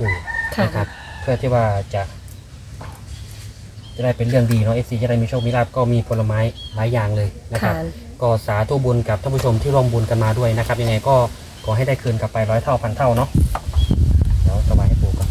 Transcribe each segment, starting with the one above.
ปู่ค่ะ นะครับเพื่อที่ว่าจะ จะได้เป็นเรื่องดีเนาะเอฟซีจะได้มีโชคมีลาภก็มีผลไม้หลายอย่างเลยนะครับ ค่ะก็สาธุบุญกับท่านผู้ชมที่ร่วมบุญกันมาด้วยนะครับ ยังไงก็ขอให้ได้คืนกลับไปร้อยเท่าพันเท่าเนาะเดี๋ยวถวายให้ปู่ก่อน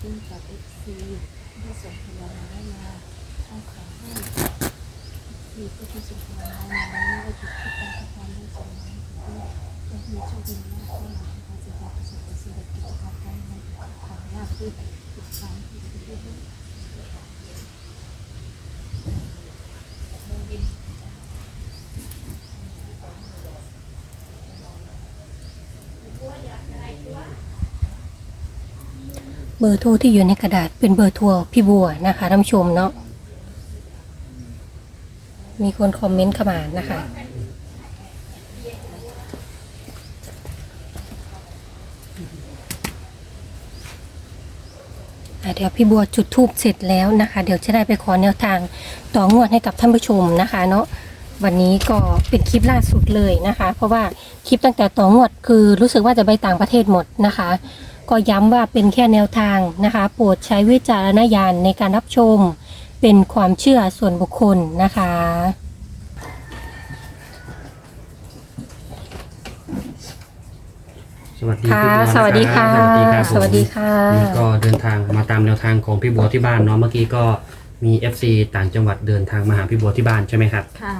ซึ่งกับเอฟซีที่ส่งผลไม้มาต้องขอให้มีผู้ที่ส่งผลไม้มาไม่ว่าจุดที่การกระทำได้ส่งมาให้ด้วยจะมีโชคดีมากเข้ามานะคะจะได้ประสบความสำเร็จกิจการการเงินของลาภขึ้นอีกครั้งที่ เบอร์โทรที่อยู่ในกระดาษเป็นเบอร์โทรพี่บัวนะคะท่านผู้ชมเนาะมีคนคอมเมนต์เข้ามานะคะ เดี๋ยวพี่บัวจุดทูบเสร็จแล้วนะคะ เดี๋ยวจะได้ไปขอแนวทางต่องวดให้กับท่านผู้ชมนะคะ เนาะวันนี้ก็เป็นคลิปล่าสุดเลยนะคะ เพราะว่าคลิปตั้งแต่ต่องวดคือรู้สึกว่าจะไปต่างประเทศหมดนะคะ ก็ย้ำว่าเป็นแค่แนวทางนะคะ โปรดใช้วิจารณญาณในการรับชมเป็นความเชื่อส่วนบุคคลนะคะ วัสดีค่ะพี่บัวสวัสดีค่ะนะครับสวัสดีค่ะนี่ก็เดินทางมาตามแนวทางของพี่บัวที่บ้านเนาะเมื่อกี้ก็มี FC ต่างจังหวัดเดินทางมาหาพี่บัวที่บ้านใช่ไหมครับค่ะ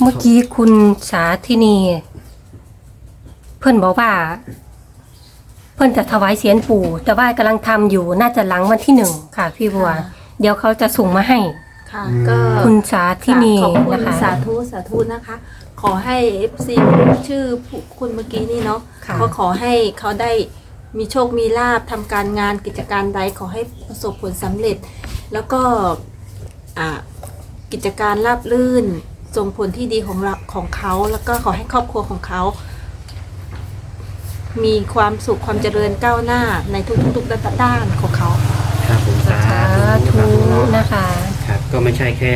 เมื่อกี้คุณสาธินี เพื่อนบอกว่า เพื่อนจะถวายเสียนปู่ แต่ว่ากำลังทำอยู่น่าจะหลังวันที่หนึ่งค่ะ พี่บัว ค่ะ เดี๋ยวเขาจะส่งมาให้ ค่ะอืม ก็คุณสาธินีขอบคุณนะคะ สาธุสาธุนะคะ ขอให้ FC ชื่อผู้คุณเมื่อกี้นี่เนาะค่ะ ก็ขอให้เขาได้มีโชคมีลาบทำการงานกิจการใดขอให้ประสบผลสำเร็จ แล้วก็อ่ากิจการราบรื่นส่งผลที่ดีของเราของเขา แล้วก็ขอให้ครอบครัวของเขา มีความสุขความเจริญก้าวหน้าในทุกๆด้านของเขา ครับผมสาสาธุธุนะนะคะครับ ก็ไม่ใช่แค่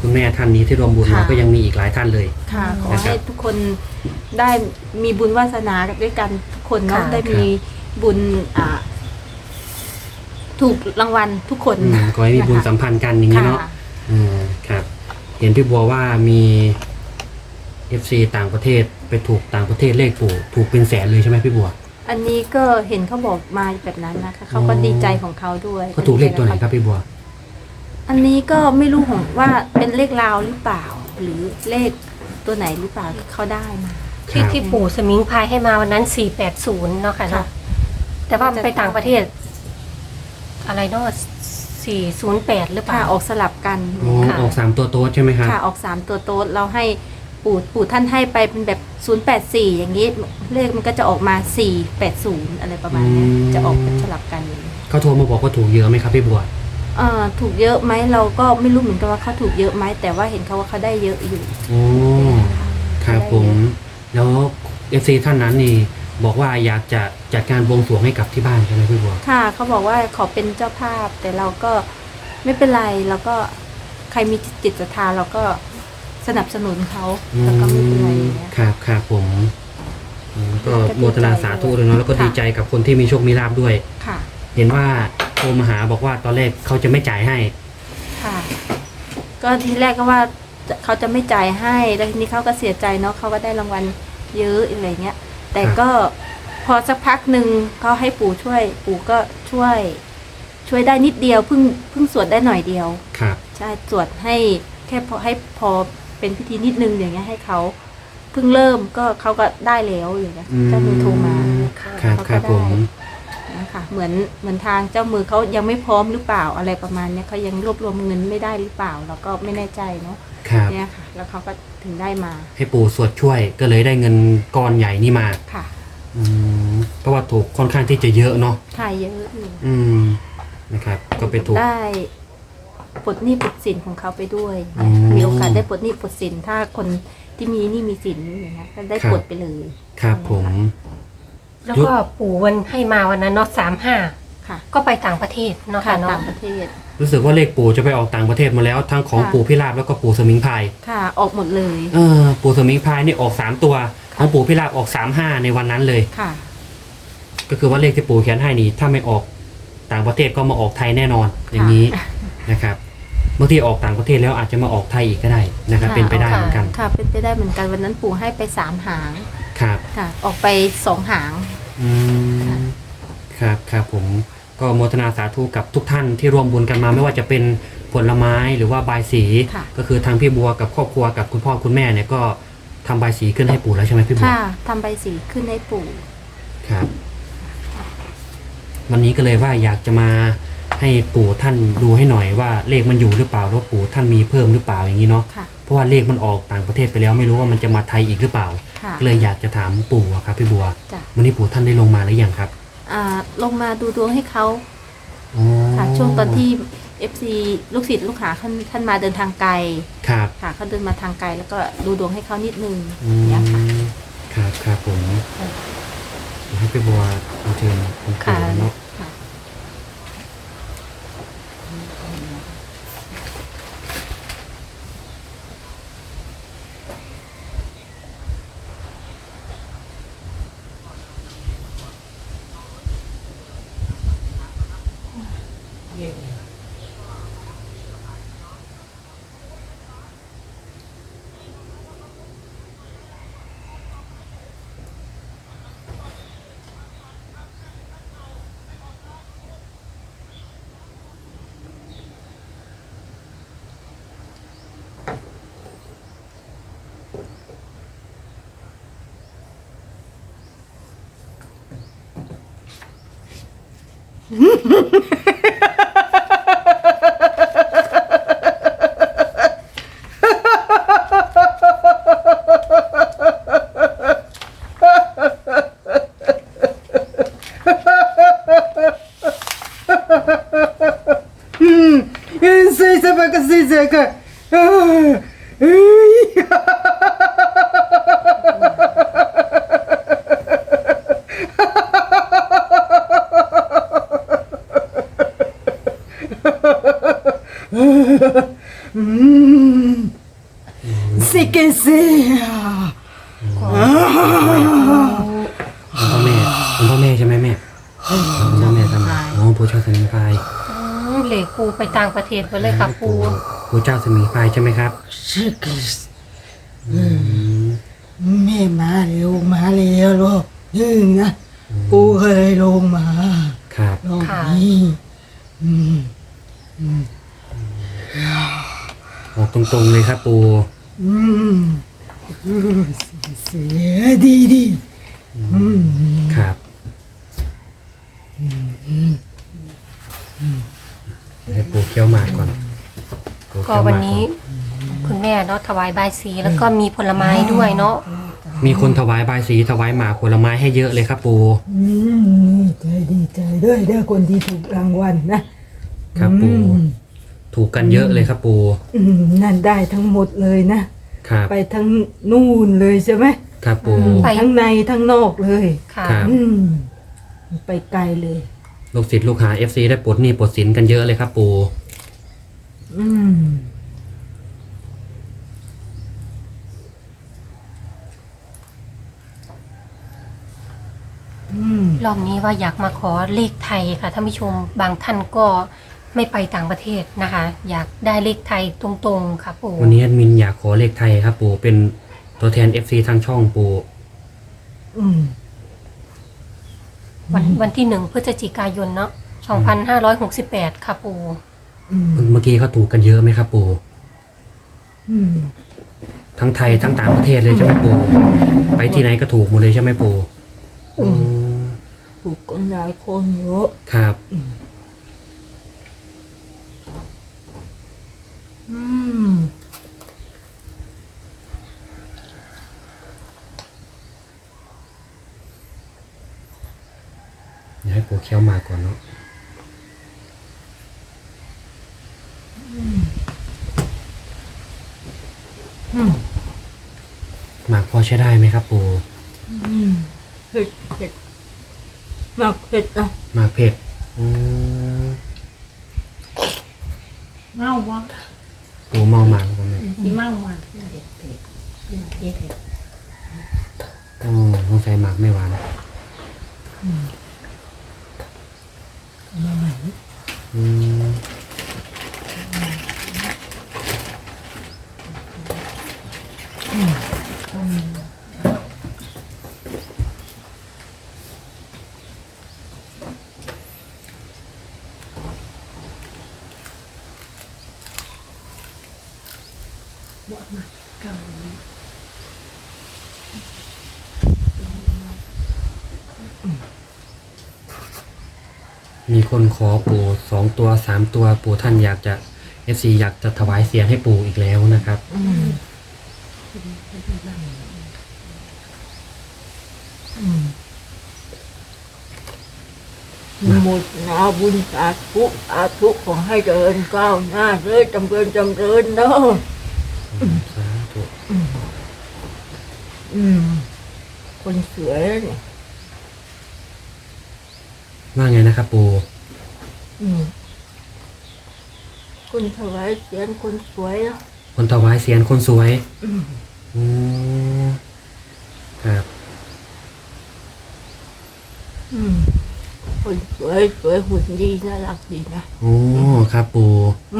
คุณแม่ท่านนี้ที่รวมบุญค่ะเนาะก็ยังมีอีกหลายท่านเลย ค่ะ ขอนะครับให้ทุกคนได้มีบุญวาสนาด้วยกันทุกคนเนาะค่ะ ได้มีบุญอ่าถูกรางวัลทุกคนอืมก็ให้มีบุญสัมพันธ์กันอย่างนี้ค่ะเนาะอืมครับ เห็นพี่บัวว่ามี FC ต่างประเทศไปถูกต่างประเทศเลขปู่ถูกเป็นแสนเลยใช่ไหมพี่บัว อันนี้ก็เห็นเขาบอกมาแบบนั้นนะคะเขาก็อ๋อ ดีใจของเขาด้วยเขาถูกเลขตัวไหนครับพี่บัว อันนี้ก็ไม่รู้ของว่าเป็นเลขลาวหรือเปล่า หรือเลขตัวไหนหรือเปล่าเขาได้มา ที่ครับที่ปู่สมิงพายให้มาวันนั้น 480 เนาะค่ะค่ะเนาะ แต่ว่าไปต่างประเทศ อะไรเนาะ408 หรือเปค่ะล่าออกสลับกันอ๋อค่ะ ออกสามตัวโต๊ดใช่ไหมครับ ค่ะออกสามตัวโต๊ดเราให้ปู่ปู่ท่านให้ไปเป็นแบบ084 อย่างนี้เลขมันก็จะออกมา 480 อะไรประมาณเนี้ยอืม จะออกเป็นสลับกันอย่างนี้เขาโทรมาบอกว่าถูกเยอะไหมครับพี่บัวเอ่อ ถูกเยอะไหมเราก็ไม่รู้เหมือนกันว่าเขาถูกเยอะไหมแต่ว่าเห็นเขาว่าเขาได้เยอะอยู่โอ้ครับผมแล้ว FC ท่านนั้นนี่บอกว่าอยากจะจัดการบวงสรวงให้กับที่บ้านใช่ไหมพี่บัวค่ะเขาบอกว่าขอเป็นเจ้าภาพ แต่เราก็ไม่เป็นไรเราก็ใครมีจิตศรัทธาเราก็สนับสนุนเขาแล้วก็ไม่เป็นไรอย่างเงี้ยครับครับผมอืมก็ก็ดีใจโมทนาสาธุเลยเนาะแล้วก็ค่ะดีใจกับคนที่มีโชคมีลาบด้วยค่ะ เห็นว่าโท รมาหาบอกว่าตอนแรกเขาจะไม่จ่ายให้ ค่ะ ก็ทีแรกก็ว่าจะเขาจะไม่จ่ายให้ แล้วทีนี้เขาก็เสียใจเนาะเขาก็ได้รางวัลเยอะอะไรเงี้ย แต่ครับก็พอสักพักหนึ่งเขาให้ปู่ช่วย ปู่ก็ช่วย ช่วยได้นิดเดียวเพิ่งเพิ่งสวดได้หน่อยเดียว ครับ ใช่สวดให้แค่พอให้พอเป็นพิธีนิดนึงอย่างเงี้ยให้เขาเพิ่งเริ่มก็เขาก็ได้แล้วอย่างเงี้ยเจ้ามือโทรมา ครับครับผมนะ คะเหมือนเหมือนทางเจ้ามือเขายังไม่พร้อมหรือเปล่าอะไรประมาณเนี้ยเขายังรวบรวมเงินไม่ได้หรือเปล่าเราก็ไม่แน่ใจเนาะครับเนี่ยค่ะ แล้วเขาก็ถึงได้มาให้ปู่สวดช่วยก็เลยได้เงินก้อนใหญ่นี่มาค่ะอืมเพราะว่าถูกค่อนข้างที่จะเยอะเนาะถ่ายเยอะอยู่อืมนะครับ ก็ไปถูก ได้ปลดหนี้ปลดสินของเขาไปด้วยอืมมีโอกาสได้ปลดหนี้ปลดสินถ้าคนที่มีหนี้มีสินอย่างเงี้ยก็ได้ครับ ปลดไปเลย ครับผม แล้วก็ปู่วันให้มาวันนั้นเนาะสามห้าค่ะก็ไปต่างประเทศเนาะค่ะค่ะเนาะต่างประเทศ รู้สึกว่าเลขปู่จะไปออกต่างประเทศมาแล้วทั้งของค่ะ ปู่พิราบแล้วก็ปู่สมิงพรายค่ะ ออกหมดเลยเออปู่สมิงพรายนี่ออกสามตัวของปู่พิราบออกสามห้าในวันนั้นเลย ค่ะ ก็คือว่าเลขที่ปู่เขียนให้นี่ถ้าไม่ออกต่างประเทศก็มาออกไทยแน่นอนอย่างนี้นะครับบางทีออกต่างประเทศแล้วอาจจะมาออกไทยอีกก็ได้นะครับ ค่ะ เป็นไปได้เหมือนกัน ค่ะ เป็นไปได้เหมือนกันวันนั้นปู่ให้ไปสามหาง ครับค่ะ ออกไปสองหาง อืมครับครับผมก็โมทนาสาธุกับทุกท่านที่ร่วมบุญกันมา ไม่ว่าจะเป็นผลไม้หรือว่าบายสี ค่ะ ก็คือทางพี่บัวกับครอบครัวกับคุณพ่อคุณแม่เนี่ยก็ทำบายสีขึ้นให้ปู่แล้วใช่ไหมพี่บัวค่ะทำใบสีขึ้นให้ปู่ครับ วันนี้ก็เลยว่าอยากจะมาให้ปู่ท่านดูให้หน่อยว่าเลขมันอยู่หรือเปล่าหรือว่าปู่ท่านมีเพิ่มหรือเปล่าอย่างนี้เนาะค่ะ เพราะว่าเลขมันออกต่างประเทศไปแล้วไม่รู้ว่ามันจะมาไทยอีกหรือเปล่า ค่ะก็เลยอยากจะถามปู่อะครับพี่บัว จ้ะวันนี้ปู่ท่านได้ลงมาหรือยังครับอ่าลงมาดูดวงให้เขาอ๋อค่ะช่วงตอนที่ FC ลูกศิษย์ลูกหาท่านท่านมาเดินทางไกลครับค่ะเขาเดินมาทางไกลแล้วก็ดูดวงให้เขานิดนึงอืมเนี่ยค่ะ ครับครับผมเดี๋ยวให้พี่บัวเอาเชิญคุณค่ะปู่เนาะ hum, eu não sei se é vai conseguir, Zeca. Hum. Sei que sei. คุณพ่อแม่คุณพ่อแม่ใช่ไหมแม่คุณพ่อแม่ทำอ๋อปู่เจ้าสมิงพรายอืมเหล็กปูไปต่างประเทศไปเลยค่ะปูปู่เจ้าสมิงพรายใช่ไหมครับ Sei que อืมแม่มาเร็วมาเร็วลูกยืนนะปูเคยลงมาครับลงนี้อืมออก ตรงๆเลยครับปูอืมเสียดีดีอืมครับ ให้ปูเคี้ยวหมากก่อนปู่ก็เคี้ยหวันมากนี้คุณแม่เนาะถวายบายสีแล้วก็มีผลไม้ด้วยเนาะมีคนถวายบายสีถวายหมากผลไม้ให้เยอะเลยครับปู อืมดีใจดีใจด้วยเด้อคนที่ถูกรางวัลนะครับปู อืม ถูกกันเยอะเลยครับปู่อืมนั่นได้ทั้งหมดเลยนะ ครับไปทั้งนู่นเลยใช่ไหมครับปู่ไป ทั้งในทั้งนอกเลยค่ะ ครับ อืมไปไกลเลย ลูกศิษย์ลูกหา FC ได้ปลดหนี้ปลดสินกันเยอะเลยครับปู่อืมอืม รอบนี้ว่าอยากมาขอเลขไทยค่ะท่านผู้ชมบางท่านก็ ไม่ไปต่างประเทศนะคะ อยากได้เลขไทยตรงๆค่ะปู่วันนี้แอดมินอยากขอเลขไทยครับปู่เป็นตัวแทน FC ทางช่องปู่อืม วันวันที่หนึ่งพฤศจิกายนเนาะ2568 ค่ะปู่อืมเมื่อกี้เขาถูกกันเยอะไหมครับปู่อืมทั้งไทยทั้งต่างประเทศเลยใช่ไหมปู่ไปที่ไหนก็ถูกหมดเลยใช่ไหมปู่อืม ถูกกันหลายคนเยอะครับ อืม เดี๋ยวให้ปู่เคี้ยวหมากก่อนเนาะอืมหมากพอใช้ได้ไหมครับปู่อืมเผ็ดเผ็ดมากเผ็ดนะหมากเผ็ดอืมเมาวะ ปู่เมาหมากกันเลยที่เมาวะเด็ดเผ็ดเผ็ดเผ็ดอ๋อสงสัยหมากไม่หวานมาใหม่อืมมี คนขอปู่สองตัวสามตัวปู่ท่านอยากจะเอฟซีอยากจะถวายเสียงให้ปู่อีกแล้วนะครับ อืมอืมหมดนาบุญสาธุสาธุขอให้เดินก้าวหน้าเลยจำเริญจำเริญเนาะสาธุอืม คนสวยเนี่ย ว่าไงนะครับปู่อืม คนถวายเสียงคนสวยเนาะคนถวายเสียงคนสวยอืมอืมครับ อืมคนสวยสวยหุ่นดีน่ารักดีนะโอ้ครับปู่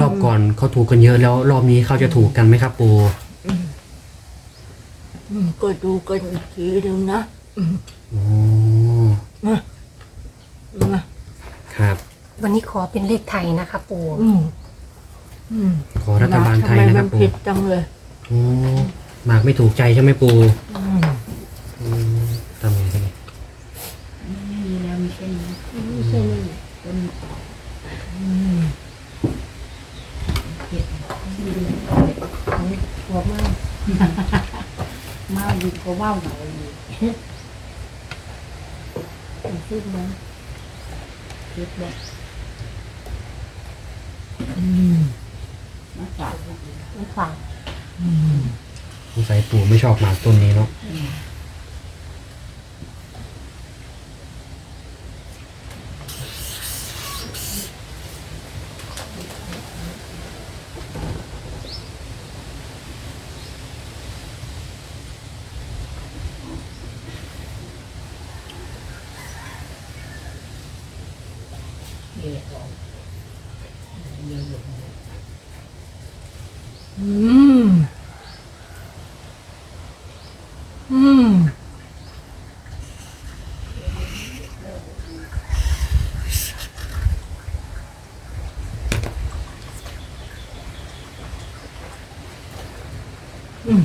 รอบก่อนเขาถูกกันเยอะแล้วรอบนี้เขาจะถูกกันไหมครับปู่อืมอืมก็ดูกันอีกทีหนึ่งนะอืมโอ้มามาครับ วันนี้ขอเป็นเลขไทยนะคะปู่อืมอืมขอรัฐบาลไทยทำมนะครับมัปู่ผิดจังเลยโอ้หมากไม่ถูกใจใช่ไหมปู่อืมอืมทำไงทำไงมีแล้วมีเส้นนี้มีเส้นนี้เป็นอืมเผ็ดมีเรื่องของหัวเมาเมาดีกว่าเมาหน่อยเป็นซึ่งนะเผ็ดแบบอื มมาฝากมาฝาดอืมสงสัยปู่ไม่ชอบหมากต้นนี้เนาะ อืม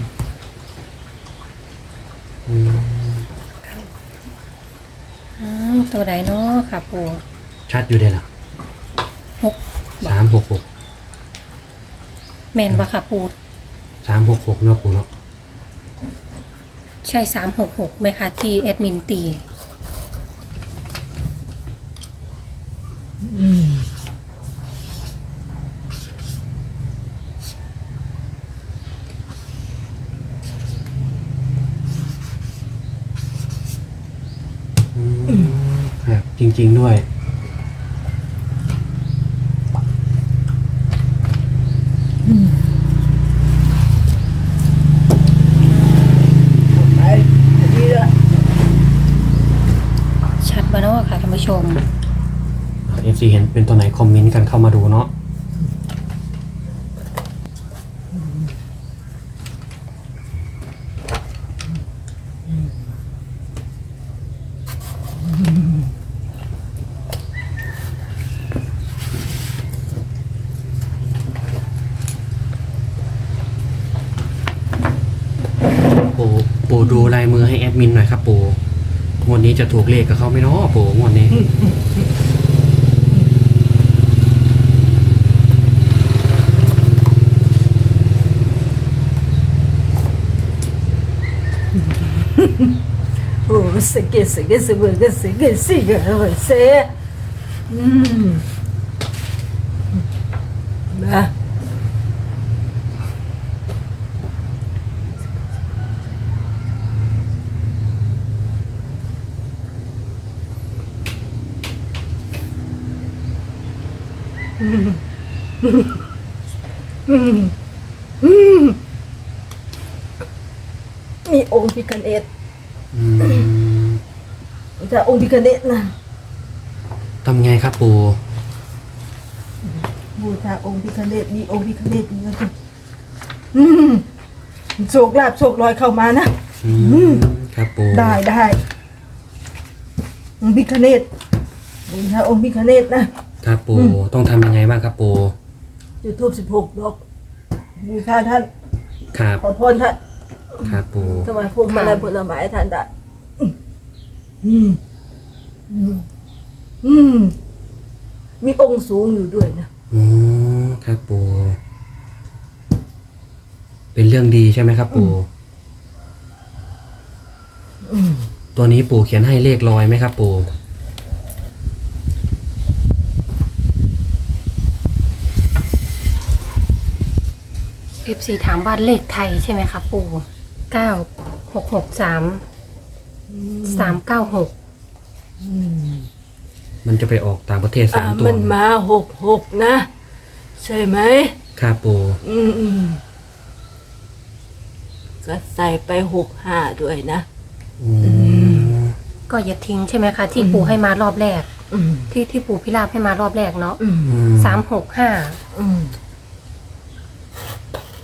ตัวใดเนาะค่ะปู่ชัดอยู่เลยล่ะหกสามหกหกแมนปะค่ะปู่สามหกหกเนาะปู่เนาะใช่สามหกหกไหมคะที่แอดมินตี อืม อืมค รับจริง ๆด้วยไปดีละชัดปะเนาะค่ะท่านผู้ชมเอฟซีเห็นเป็นตัวไหนคอมเมนต์กันเข้ามาดูเนาะ จะถูกเลขกับเขาไหมเนาะปู่งวดนี้ โอ้สเกสเกสเบกสเกสิกะเวเซอืมมา มีองค์พิคเนตอืมจะองค์พิคเนตนะทำไงครับปู่บูชาองค์พิคเนตมีองค์พิคเนตนี่ก็คืออืมโชคลาภโชคลอยเข้ามานะอืมครับปู่ได้ได้องค์พิคเนตบูชาองค์พิคเนตนะ ครับปู่ต้องทำยังไงบ้างครับปู่จุดทูบสิบหกดอกบูชาท่านครับขอพรท่านครับปู่ถวายพวงมาลัยผลไม้ให้ท่านได้อืมอืมอืมมีองค์สูงอยู่ด้วยนะอืมครับปู่เป็นเรื่องดีใช่ไหมครับปู่อืมตัวนี้ปู่เขียนให้เลขลอยไหมครับปู่ ฟซีถามว่าเลขไทยใช่ไหมคะปู่เก้าหกหกสามสามเก้าหกอืมมันจะไปออกต่างประเทศสาอ่ามตัว มันมาหกหกนะ ใช่ไหมครับปู่อืมอืมก็ใส่ไปหกห้าด้วยนะอืมก็อย่าทิ้งใช่ไหมคะ ที่ปู่ให้มารอบแรกอืมที่ที่ปู่พิราบให้มารอบแรกเนาะอืมอืมสามหกห้าอืม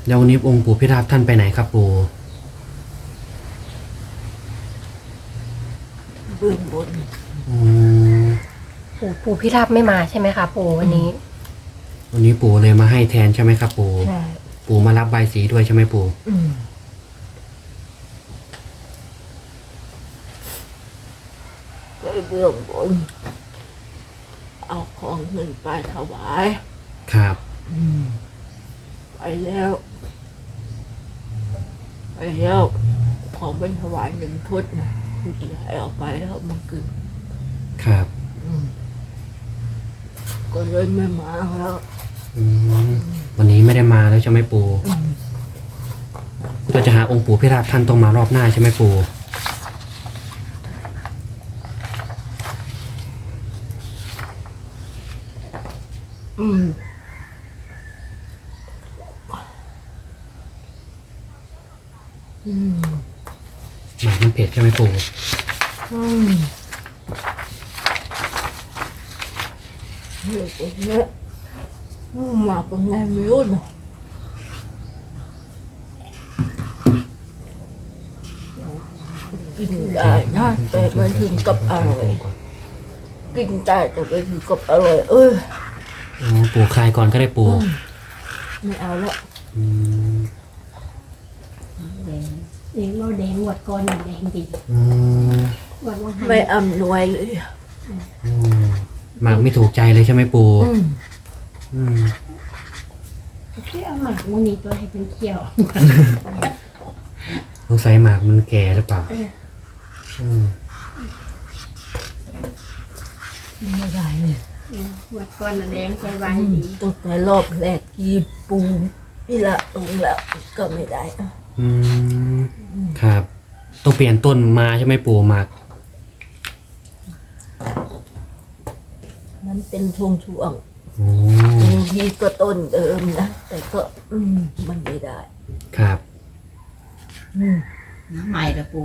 แล้ววันนี้องค์ปู่พิราบท่านไปไหนครับปู่เบื้องบนอืมปู่ปู่พิราบไม่มาใช่ไหมคะปู่วันนี้วันนี้ปู่เลยมาให้แทนใช่ไหมครับปู่ใช่ปู่มารับใบายสีด้วยใช่ไหมปู่อืมไปเบื้องบน เอาของเงินไปถวาย ครับอืมไปแล้ว ไปแล้วของเป็นถวายหนึ่งพุทธนะผู้ใหญ่เอาไปแล้วมันคือครับ อืมก็เลยไม่มาแล้ว อืมวันนี้ไม่ได้มาแล้วใช่ไหมปู่อืมเราจะหาองค์ปู่พิราบท่านต้องมารอบหน้าใช่ไหมปู่อืม อืมหมากมันเผ็ดใช่ไหมปู่อืมเฮ้ยเด็กเนี่ยอืมมาเป็นไงไม่รู้นะกินได้นะแต่ไม่ถึงกับอร่อยกินได้แต่ไม่ถึงกับอร่อยเอออ๋อปู่คลายก่อนก็ได้ปู่ไม่เอาละ อืม แดงแดงเราแดงหวดก้อนแดงดีอืมหวดว่าไม่อำนวยเลยอืมหมากไม่ถูกใจเลยใช่ไหมปู่อืมอืมเอาหมากมันนี่ตัวให้เป็นเขียวสงสัยหมากมันแก่หรือเปล่าอืมไม่ได้เลยหวดก้อนแดงใจวายดีตั้งแต่รอบแรกกีปูนี่ละลงแล้วก็ไม่ได้อะ อืมครับ ต้องเปลี่ยนต้นมาใช่ไหมปู่หมากมันเป็นช่วงช่วงโอ้ๆบางทีก็ต้นเดิมนะ แต่ก็อืมมันไม่ได้ครับ อืมน้ำใหม่ละปู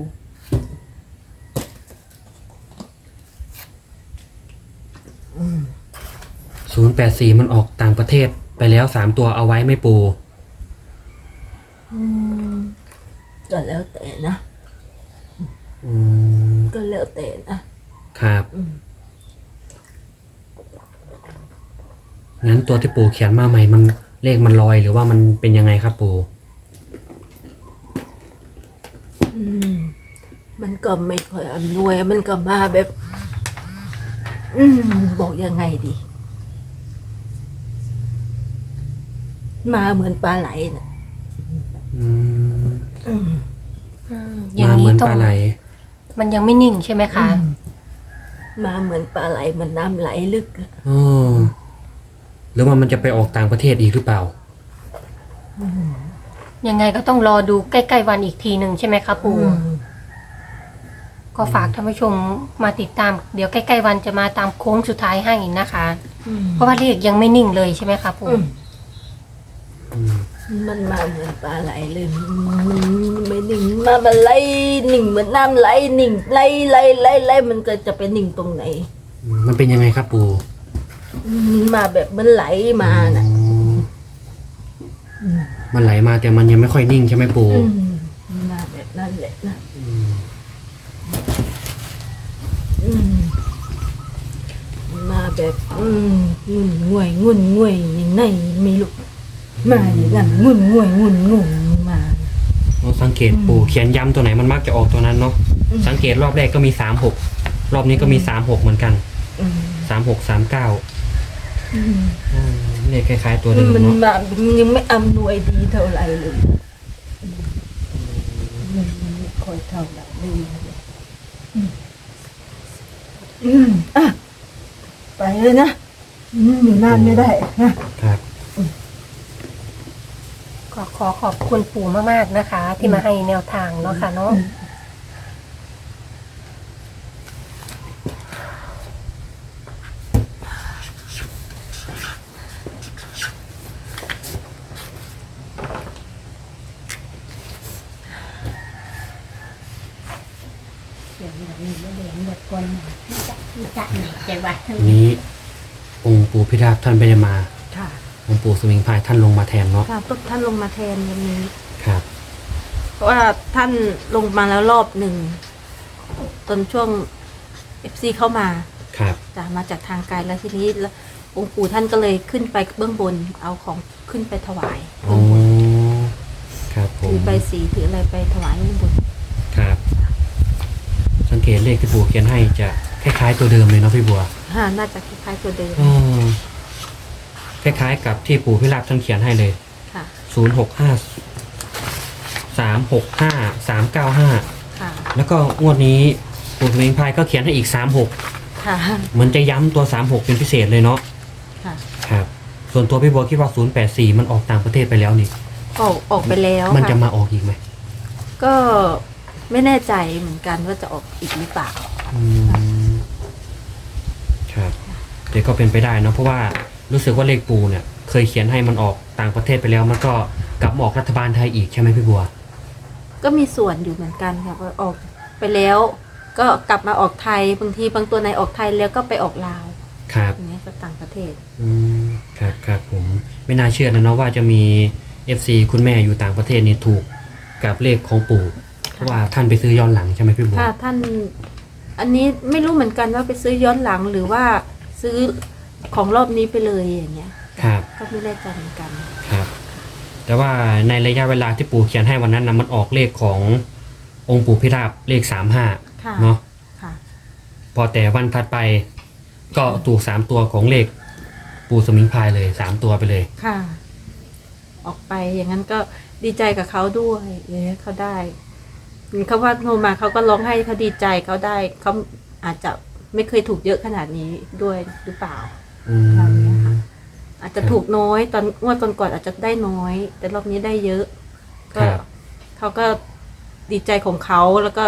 อืมศูนย์แปดสี่มันออกต่างประเทศไปแล้วสามตัวเอาไว้ไหม่ปู่ อืมก็แล้วแต่นะอืมก็แล้วแต่นะครับ อืมงั้นตัวที่ปู่เขียนมาใหม่มันเลขมันลอยหรือว่ามันเป็นยังไงครับปู่อืมมันก็ไม่ค่อยอำนวย มันก็มาแบบ อืมบอกยังไงดี มาเหมือนปลาไหลน่ะ อืมอืมอืมอย่ามางเหมืนี้อนต้อปงลาไหลมันยังไม่นิ่งใช่ไหมคะ มาเหมือนปลาไหลเหมันน้ำไหลลึกอะอ๋อหรือว่ามันจะไปออกต่างประเทศอีกหรือเปล่า ยังไงก็ต้องรอดูใกล้ ๆ วันอีกทีหนึ่งใช่ไหมคะปู่อืมก็ฝากท่านผู้ชมมาติดตาม เดี๋ยวใกล้ๆวันจะมาตามโค้งสุดท้ายให้นะคะอืมเพราะว่าเลขยังไม่นิ่งเลยใช่ไหมคะปู่ อืมอื มันมาเหมือนปลาไหลเลย มันไม่นิ่งมาแบบไหลนิ่งเหมือนน้ำไหลนิ่งไหลไหลไหลไหลมันก็จะไปนิ่งตรงไหน มันเป็นยังไงครับปู่มาแบบมันไหลมาน่ะมันไหลมาแต่มันยังไม่ค่อยนิ่งใช่ไหมปู่อืมมาแบบนั้นแหละนะอืมมาแบบ อืมงุนงวยงุนงวยยังไงไม่รู้ มาอย่างนั้นงุนงวยงุนงงมา เราสังเกตปู่เขียนย้ำตัวไหนมันมักจะออกตัวนั้นเนาะอืม สังเกตรอบแรกก็มีสามหกรอบนี้ก็มีสามหกเหมือนกันอืมสามหกสามเก้าอืมเลขคล้ายๆตัวเดิมมันเนาะมามันยังไม่อำนวยดีเท่าไหร่เลยมันไม่ค่อยเท่าไหร่เลยอืมอืมอะไปเลยนะอืมอยู่นานไม่ได้นะครับ ก็ขอขอบคุณปู่มากๆนะคะ ที่มาให้แนวทางเนาะค่ะเนาะวันนี้องค์ปู่พิราบท่านไม่ได้มาค่ะ องค์ปู่สมิงพรายท่านลงมาแทนเนาะค่ะพวกท่านลงมาแทนวันนี้ ครับ เพราะว่าท่านลงมาแล้วรอบหนึ่งตอนช่วงเอฟซีเข้ามาครับ จากมาจากทางไกลแล้วทีนี้แล้วองค์ปู่ท่านก็เลยขึ้นไปเบื้องบนเอาของขึ้นไปถวายอ๋อครับผถืมอใบสีถืออะไรไปถวายเบื้องบน ครับ สังเกตเลขที่ปู่เขียนให้จะคล้ายๆตัวเดิมเลยเนาะพี่บัวฮ่าน่าจะคล้ายๆตัวเดิมอ๋อ คล้ายๆกับที่ปู่พิราบท่านเขียนให้เลยค่ะ ศูนย์หกห้าสามหกห้าสามเก้าห้าค่ะ แล้วก็งวดนี้ปู่สมิงพรายก็เขียนให้อีกสามหกค่ะ เหมือนจะย้ำตัวสามหกเป็นพิเศษเลยเนาะค่ะครับ ส่วนตัวพี่บัวคิดว่าศูนย์แปดสี่มันออกต่างประเทศไปแล้วนี่ ออกออกไปแล้วมันจะค่ะมาออกอีกไหมก็ไม่แน่ใจเหมือนกันว่าจะออกอีกหรือเปล่า อืมครับเดี๋ยวก็เป็นไปได้เนอะเพราะว่า รู้สึกว่าเลขปูเนี่ย เคยเขียนให้มันออกต่างประเทศไปแล้ว มันก็กลับมาออกรัฐบาลไทยอีกใช่ไหมพี่บัว ก็มีส่วนอยู่เหมือนกันค่ะว่าออกไปแล้ว ก็กลับมาออกไทยบางทีบางตัวในออกไทยแล้วก็ไปออกลาวครับอย่างเงี้ยก็ต่างประเทศ อืมครับครับผม ไม่น่าเชื่อนะเนาะว่าจะมี FC คุณแม่อยู่ต่างประเทศนี่ถูกกับเลขของปู่เพราะว่าท่านไปซื้อย้อนหลังใช่ไหมพี่บัวถ้าท่าน อันนี้ไม่รู้เหมือนกันว่าไปซื้อย้อนหลังหรือว่าซื้อ ของรอบนี้ไปเลยอย่างเงี้ยครับ ก็ไม่แน่ใจเหมือนกัน ครับ แต่ว่าในระยะเวลาที่ปู่เขียนให้วันนั้นนะมันออกเลขขององค์ปู่พิราบเลขสามห้าค่ะเนาะค่ะ พอแต่วันถัดไป ก็ถูกสามตัวของเลข ปู่สมิงพรายเลยสามตัวไปเลย ค่ะ ออกไปอย่างนั้นก็ดีใจกับเขาด้วยอย่างเงี้ยเขาได้เขาว่าโทรมาเขาก็ร้องให้เขาดีใจเขาได้เขาอาจจะไม่เคยถูกเยอะขนาดนี้ด้วยหรือเปล่า อืประมาณเนี้ยมค่ะ อาจจะถูกน้อยตอนงวดตอนก่อนอาจจะได้น้อย แต่รอบนี้ได้เยอะคก็รับ เขาก็ดีใจของเขาแล้วก็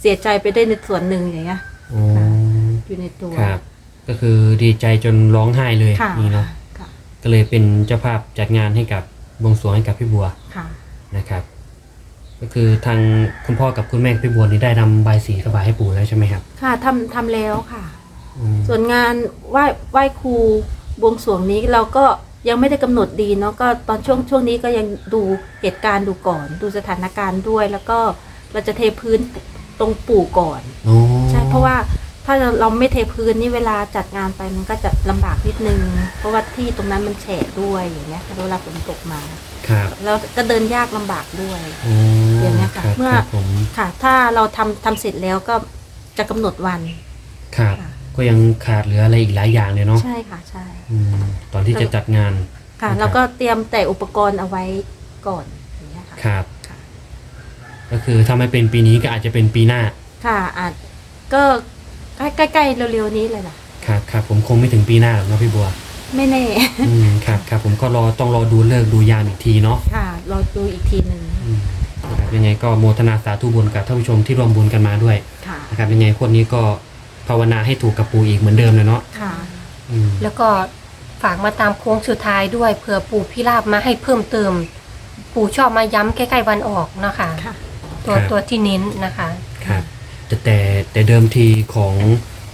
เสียใจไปได้ในส่วนหนึ่งอย่างเงี้ย อ๋ออยู่ในตัวครับ ก็คือดีใจจนร้องไห้เลยค่ะนี่เนาะค่ะก็เลยเป็นเจ้าภาพจัดงานให้กับบวงสรวงให้กับพี่บัวค่ะ นะครับ ก็คือทางคุณพ่อกับคุณแม่พี่บัวนี่ได้นำใบายสีถวายให้ปู่แล้วใช่ไหมครับ ค่ะทำทำแล้วค่ะอืม ส่วนงานไหว้ไหว้ครูบวงสรวงนี้เราก็ยังไม่ได้กำหนดดีเนาะก็ตอนช่วงช่วงนี้ก็ยังดูเหตุการณ์ดูก่อน ดูสถานการณ์ด้วย แล้วก็เราจะเทพื้นตรงปู่ก่อนอ๋อใช่เพราะว่าถ้าเราไม่เทพื้นนี่เวลาจัดงานไปมันก็จะลำบากนิดนึง เพราะว่าที่ตรงนั้นมันแฉะด้วยอย่างเงี้ยเวลาฝนตกมาครับแล้วก็เดินยากลำบากด้วยอ๋ออย่างเงี้ยคค่ะรับเมื่อครับผมค่ะ ถ้าเราทำทำเสร็จแล้วก็จะกำหนดวันครับค่ะ ก็ยังขาดเหลืออะไรอีกหลายอย่างเลยเนาะใช่ค่ะใช่ อืมตอนที่จะจัดงาน ค่ะนะครับแล้วก็เตรียมแต่อุปกรณ์เอาไว้ก่อนอย่างเงี้ยค่ะ ครับ ค่ะ ก็คือถ้าไม่เป็นปีนี้ก็อาจจะเป็นปีหน้า ค่ะอาจก็ใกล้ๆเร็วๆนี้เลยล่ะ ครับครับผมคงไม่ถึงปีหน้าหรอกเนาะพี่บัว ไม่แน่ อืมครับครับผมก็รอต้องรอดูเลิกษ์ดูยามอีกทีเนาะค่ะ เราดูอีกทีหนึ่งอืมนะครับยังไงก็โมทนาสาธุบุญกับท่านผู้ชมที่ร่วมบุญกันมาด้วยค่ะ นะครับยังไงคนนี้ก็ ภาวนาให้ถูกกับปูอีกเหมือนเดิมเลยเนาะค่ะ อืมแล้วก็ฝากมาตามโค้งสุดท้ายด้วยเผื่อปู่พิราบมาให้เพิ่มเติม ปู่ชอบมาย้ำใกล้ๆวันออกนะคะ ค่ะ ตัวตัวที่เน้นนะคะ ครับแต่แต่แต่เดิมทีของ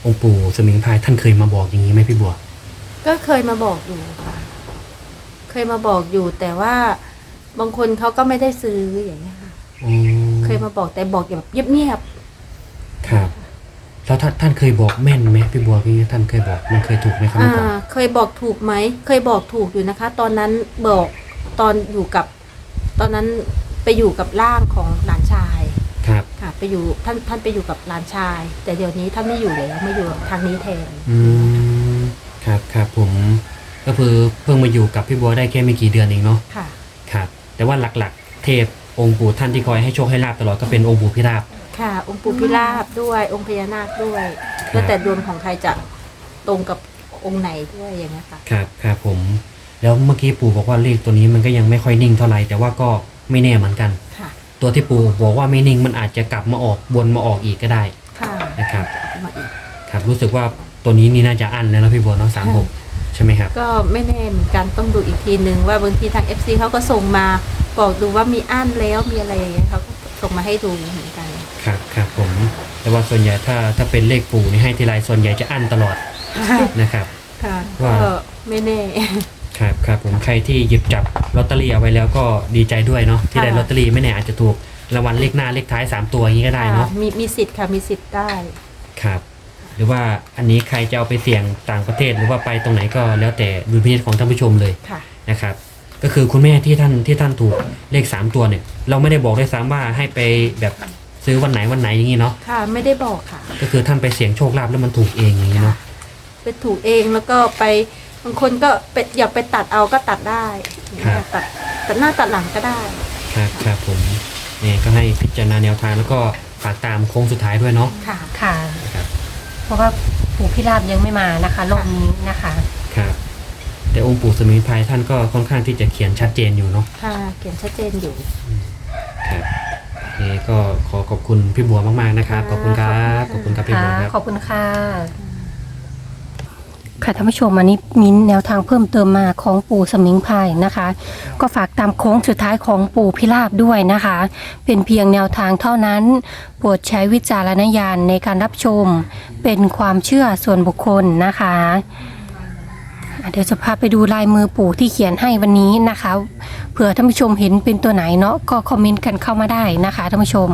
องค์ปู่สมิงพรายท่านเคยมาบอกอย่างนี้ไหมพี่บัว ก็เคยมาบอกอยู่ค่ะ เคยมาบอกอยู่แต่ว่าบางคนเขาก็ไม่ได้ซื้ออย่างเงี้ยค่ะอ๋อเคยมาบอกแต่บอกแบบเงียบครับ แล้วท่านท่านเคยบอกแม่นไหมพี่บัวพี่ท่านเคยบอกมันเคยถูกไหมครับๆเมื่อ่าอก่อนเคยบอกถูกไหม เคยบอกถูกอยู่นะคะ ตอนนั้นบอกตอนอยู่กับ ตอนนั้นไปอยู่กับร่างของหลานชายครับ ค่ะ ไปอยู่ท่านท่านไปอยู่กับหลานชาย แต่เดี๋ยวนี้ท่านไม่อยู่แล้วมาอยู่ทางนี้แทน อืมครับครับผมก็คือเพิ่งมาอยู่กับพี่บัวได้แค่ไม่กี่เดือนเองเนาะค่ะ ครับ แต่ว่าหลักๆ เทพองค์ปู่ท่านที่คอยให้โชคให้ลาบตลอดก็เป็นองค์ปู่พิราบ ค่ะ องค์ปู่พิราบด้วย องค์พญานาคด้วยแล้วแต่ดวงของใครจะตรงกับองค์ไหนด้วยอย่างเงี้ยค่ะ ครับครับผม แล้วเมื่อกี้ปู่บอกว่าเลขตัวนี้มันก็ยังไม่ค่อยนิ่งเท่าไหร่แต่ว่าก็ไม่แน่เหมือนกัน ค่ะ ตัวที่ปู่บอกว่าไม่นิ่งมันอาจจะกลับมาออกบนมาออกอีกก็ได้ค่ะนะครับมาอีกครับรู้สึกว่าตัวนี้นี่น่าจะอั้นแล้วนะพี่บัวเนาะสามหกใช่ไหมครับ ก็ไม่แน่เหมือนกันต้องดูอีกทีหนึ่งว่าบางทีทาง FC เขาก็ส่งมาบอกดูว่ามีอั้นแล้วมีอะไรอย่างเงี้ยเขาก็ส่งมาให้ดูเหมือนกัน ครับครับผม แต่ว่าส่วนใหญ่ถ้าถ้าเป็นเลขปู่นี่ให้ทีไรส่วนใหญ่จะอั้นตลอดนะครับ ค่ะว่าก็ไม่แน่ ครับครับผมใครที่หยิบจับลอตเตอรี่เอาไว้แล้วก็ดีใจด้วยเนาะที่ได้ค่ะลอตเตอรี่ไม่แน่อาจจะถูกรางวัลเลขหน้าเลขท้ายสามตัวอย่างนี้ก็ได้เนาะค่ะมีมีสิทธิ์ค่ะมีสิทธิ์ได้ครับ หรือว่าอันนี้ใครจะเอาไปเสี่ยงต่างประเทศหรือว่าไปตรงไหนก็แล้วแต่ดุลพินิจของท่านผู้ชมเลยค่ะนะครับก็คือคุณแม่ที่ท่านที่ท่านถูกเลขสามตัวเนี่ย เราไม่ได้บอกด้วยซ้ำว่าให้ไปแบบ ซื้อวันไหนวันไหนอย่างนี้เนาะค่ะ ไม่ได้บอกค่ะ ก็คือท่านไปเสี่ยงโชคลาภแล้วมันถูกเองอย่างนี้เนาะไปถูกเองแล้วก็ไปบางคนก็ไปอยากไปตัดเอาก็ตัดได้อย่างเงี้ยตัดตัดหน้าตัดหลังก็ได้ ครับครับผมเนี่ยก็ให้พิจารณาแนวทางแล้วก็ฝากตามโค้งสุดท้ายด้วยเนาะค่ะค่ะครับเพราะว่าปู่พิราบยังไม่มานะคะรอบนี้นะคะครับแต่องค์ปู่สมิงพรายท่านก็ค่อนข้างที่จะเขียนชัดเจนอยู่เนาะค่ะเขียนชัดเจนอยู่ครับนี่ ก็ขอขอบคุณพี่บัวมากๆนะครับ ขอบคุณครับ ขอบคุณครับพี่ค่ะบัวครับ ขอบคุณค่ะ ค่ะท่านผู้ชมอันนี้มีแนวทางเพิ่มเติมมาของปู่สมิงพรายนะคะ ก็ฝากตามโค้งสุดท้ายของปู่พิราบด้วยนะคะ เป็นเพียงแนวทางเท่านั้นโปรดใช้วิจารณญาณในการรับชม เป็นความเชื่อส่วนบุคคลนะคะอะ เดี๋ยวจะพาไปดูลายมือปู่ที่เขียนให้วันนี้นะคะ เผื่อท่านผู้ชมเห็นเป็นตัวไหนเนาะก็คอมเมนต์กันเข้ามาได้นะคะท่านผู้ชม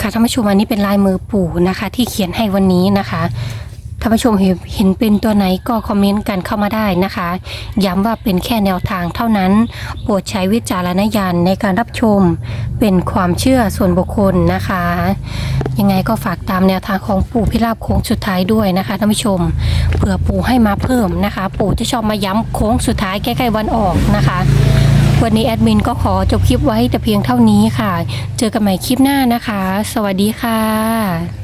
ค่ะท่านผู้ชมอันนี้เป็นลายมือปู่นะคะ ที่เขียนให้วันนี้นะคะ ท่านผู้ชมเห็นเป็นตัวไหนก็คอมเมนต์กันเข้ามาได้นะคะ ย้ำว่าเป็นแค่แนวทางเท่านั้น โปรดใช้วิจารณญาณในการรับชม เป็นความเชื่อส่วนบุคคลนะคะ ยังไงก็ฝากตามแนวทางของปู่พิราบโค้งสุดท้ายด้วยนะคะท่านผู้ชม เผื่อปู่ให้มาเพิ่มนะคะ ปู่จะชอบมาย้ำโค้งสุดท้ายใกล้ๆวันออกนะคะวันนี้แอดมินก็ขอจบคลิปไว้แต่เพียงเท่านี้ค่ะ เจอกันใหม่คลิปหน้านะคะ สวัสดีค่ะ